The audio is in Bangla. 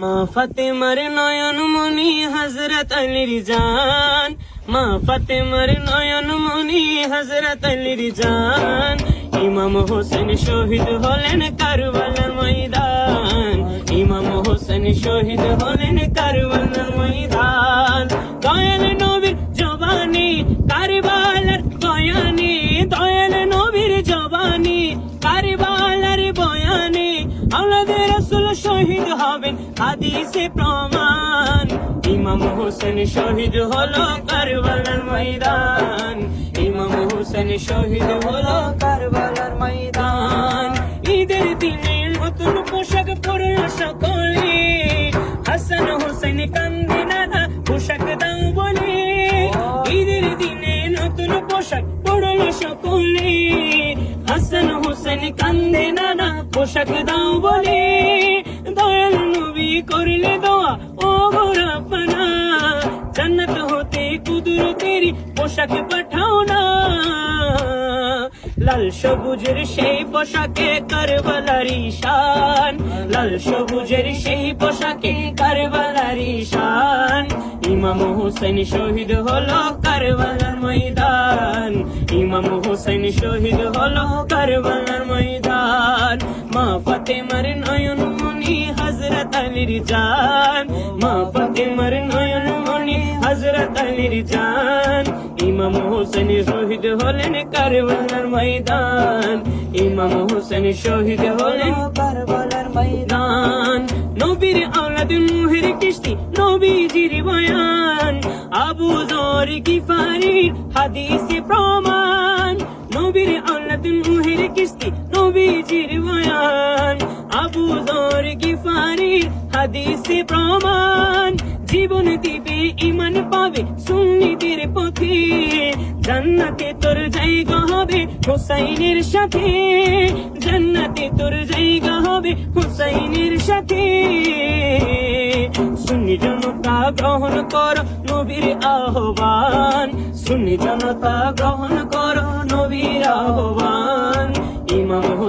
মা ফাতেমার নয়ন মনি হজরত জান। মা ফাতেমার নয়ন মনি হজরত আলীর জান। ইমাম হোসেন শহীদ হলেন কারবালার ময়দান। ইমাম হোসেন শহীদ হলেন কারবালার ময়দান। দয়াল নবীর জবানি, কারবালার বয়ানি। দয়াল নবীর জবানি, কারবালার বয়ানি। রসুল শহীদ হবেন হাদিসে প্রমাণ। ইমাম হোসেন শহীদ হলো কারবালার ময়দান। ইমাম হোসেন শহীদ হলো কারবালার ময়দান। ঈদের দিনে নতুন পোশাক পরল সকলে। হাসান হোসেন কান্দে নানা পোশাক দাও বলে। ঈদের দিনে নতুন পোশাক পরল সকলে। হাসান হোসেন কান্দে নানা পোশাক দাও বলে। দয়াল নবী করলে দোয়া, ও গোরাপনা জান্নাত হতে কুদরতেরি পোশাক পাঠাও না। লাল সবুজের সেই পোশাকে কারবালারি শান লাল সবুজের সেই পোশাকে কারবালারি শান ইমাম হোসেন শহীদ হলো কারবালার ময়দান। ইমাম হোসেন শহীদ হলো কারবালার ময়দান। মা ফাতেমার নয়ন মনি হজরত আলীর জান মা ফাতেমার নয়ন মনি হজরত আলীর জান ইমাম হোসেন শহীদ হলেন কারবালার ময়দান ইমাম হোসেন শহীদ হলেন কারবালার ময়দান নবীর আওলাদ মুহের কিস্তি নবীজির বয়ান আবু জর গিফারি হাদিসে প্রমাণ। নবীর আওলাদ মুহের কিস্তি নবীজির বয়ান। আবু গিফারি, হাদিসে প্রমাণ। জীবন দিবে ইমান পাবে পথে। জান্নাতে তোর জায়গা হবে হুসাইনের সাথে। জান্নাতে তোর জায়গা হবে হুসাইনের সাথে। সুন্নি জনতা গ্রহণ কর নবীর আহ্বান। সুন্নি জনতা গ্রহণ কর নবীর আহ্বান।